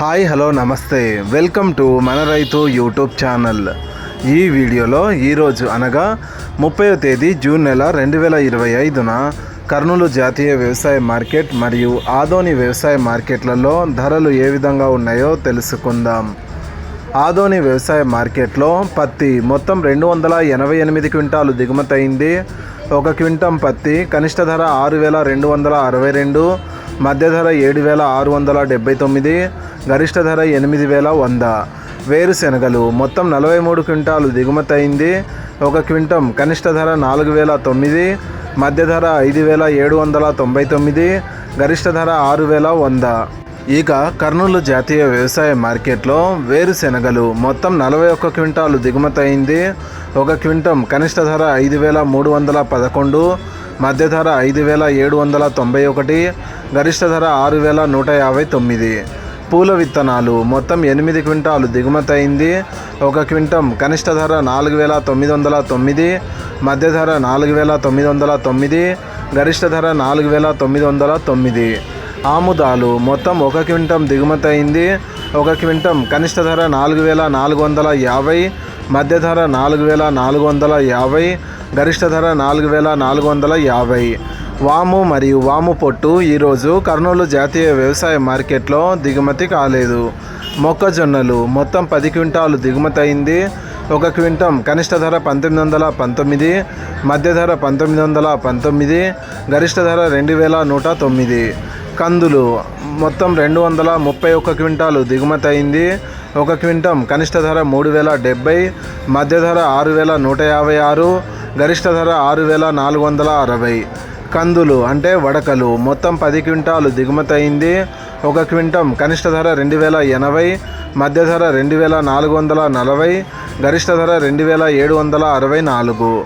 Hi hello namaste. Welcome to మన రైతు YouTube channel. ఈ వీడియోలో ఈరోజు అనగా ముప్పై తేదీ జూన్ నెల రెండు వేల ఇరవై ఐదున కర్నూలు జాతీయ వ్యవసాయ మార్కెట్ మరియు ఆదోని వ్యవసాయ మార్కెట్లలో ధరలు ఏ విధంగా ఉన్నాయో తెలుసుకుందాం. ఆదోని వ్యవసాయ మార్కెట్లో పత్తి మొత్తం రెండు వందల ఎనభై ఎనిమిది క్వింటాలు దిగుమతి అయింది. ఒక క్వింటం పత్తి కనిష్ట ధర ఆరు వేల రెండు వందల అరవై రెండు మధ్య ధర ఏడు వేల ఆరు వందల డెబ్బై తొమ్మిది గరిష్ట ధర ఎనిమిది వేల వంద. వేరుశెనగలు మొత్తం నలభై మూడు క్వింటాలు దిగుమతయింది ఒక క్వింటం కనిష్ట ధర నాలుగు వేల తొమ్మిది మధ్య ధర ఐదు వేల ఏడు వందల తొంభై తొమ్మిది గరిష్ట ధర ఆరు వేల వంద. ఇక కర్నూలు జాతీయ వ్యవసాయ మార్కెట్లో వేరుశెనగలు మొత్తం నలభై ఒక్క క్వింటాలు దిగుమతయింది ఒక క్వింటం కనిష్ట ధర ఐదు వేల మూడు వందల పదకొండు మధ్య ధర ఐదు వేల ఏడు వందల తొంభై ఒకటి గరిష్ట ధర ఆరు వేల నూట యాభై తొమ్మిది. పూల విత్తనాలు. మొత్తం ఎనిమిది క్వింటాలు దిగుమతి అయింది. ఒక క్వింటం కనిష్ట ధర నాలుగు వేల తొమ్మిది వందల తొమ్మిది మధ్య ధర నాలుగు వేల తొమ్మిది వందల తొమ్మిది గరిష్ట ధర నాలుగు వేల తొమ్మిది వందల తొమ్మిది. ఆముదాలు. మొత్తం ఒక క్వింటం దిగుమతి అయింది. ఒక క్వింటం కనిష్ట ధర నాలుగు వేల నాలుగు వందల యాభై మధ్య ధర నాలుగు వేల నాలుగు వందల యాభై గరిష్ట ధర నాలుగు వేల నాలుగు వందల యాభై. వాము మరియు వాము పొట్టు ఈరోజు కర్నూలు జాతీయ వ్యవసాయ మార్కెట్లో దిగుమతి కాలేదు. మొక్కజొన్నలు మొత్తం పది క్వింటాలు దిగుమతి అయింది. ఒక క్వింటం కనిష్ట ధర పంతొమ్మిది వందల పంతొమ్మిది మధ్య ధర పంతొమ్మిది వందల పంతొమ్మిది గరిష్ట ధర రెండు వేల నూట తొమ్మిది. కందులు మొత్తం రెండు వందల ముప్పై ఒక్క క్వింటాలు దిగుమతి అయింది. ఒక క్వింటం కనిష్ట ధర మూడు వేల డెబ్బై మధ్య ధర ఆరు వేల నూట యాభై ఆరు గరిష్ట ధర ఆరు వేల నాలుగు వందల అరవై. కందులు అంటే వడకలు. మొత్తం పది క్వింటాలు దిగుమతి అయింది. ఒక క్వింటం కనిష్ట ధర రెండు వేల ఎనభై మధ్య ధర రెండు వేల నాలుగు వందల నలభై గరిష్ట ధర రెండు వేల ఏడు వందల అరవై నాలుగు.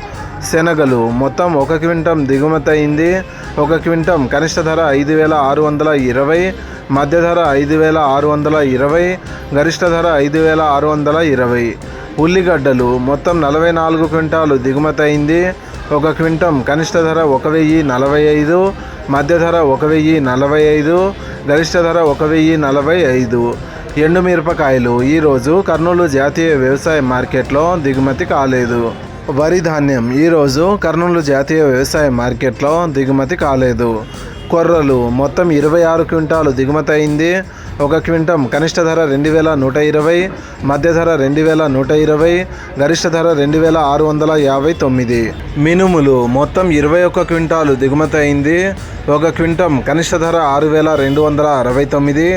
శనగలు మొత్తం ఒక క్వింటం దిగుమతి అయింది. ఒక క్వింటం కనిష్ట ధర ఐదు వేల ఆరు వందల ఇరవై మధ్య ధర ఐదు వేల ఆరు వందల ఇరవై గరిష్ట ధర ఐదు వేల ఆరు వందల ఇరవై. ఉల్లిగడ్డలు మొత్తం నలభై నాలుగు క్వింటాలు దిగుమతి అయింది. ఒక క్వింటం కనిష్ట ధర ఒక వెయ్యి నలభై ఐదు మధ్య ధర ఒక వెయ్యి నలభై ఐదు గరిష్ట ధర ఒక వెయ్యి నలభై ఐదు. ఎండుమిరపకాయలు ఈరోజు కర్నూలు జాతీయ వ్యవసాయ మార్కెట్లో దిగుమతి కాలేదు. వరి ధాన్యం. ఈరోజు కర్నూలు జాతీయ వ్యవసాయ మార్కెట్లో దిగుమతి కాలేదు. కొర్రలు. మొత్తం ఇరవై ఆరు క్వింటాలు దిగుమతి అయింది. ఒక క్వింటం కనిష్ట ధర రెండు వేల నూట ఇరవై మధ్య ధర రెండు వేల నూట ఇరవై గరిష్ట ధర రెండు వేల ఆరు వందల యాభై తొమ్మిది. మినుములు మొత్తం ఇరవై ఒక్క క్వింటాలు దిగుమతి అయింది. ఒక క్వింటం కనిష్ట ధర ఆరు వేల రెండు వందల అరవై తొమ్మిది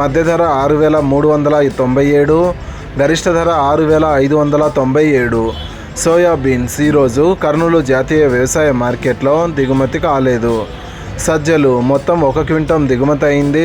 మధ్య ధర ఆరు వేల మూడు వందల తొంభై ఏడు గరిష్ట ధర ఆరు వేల ఐదు వందల తొంభై ఏడు. సోయాబీన్స్ ఈరోజు కర్నూలు జాతీయ వ్యవసాయ మార్కెట్లో దిగుమతి కాలేదు. సజ్జలు మొత్తం ఒక క్వింటం దిగుమతి అయింది.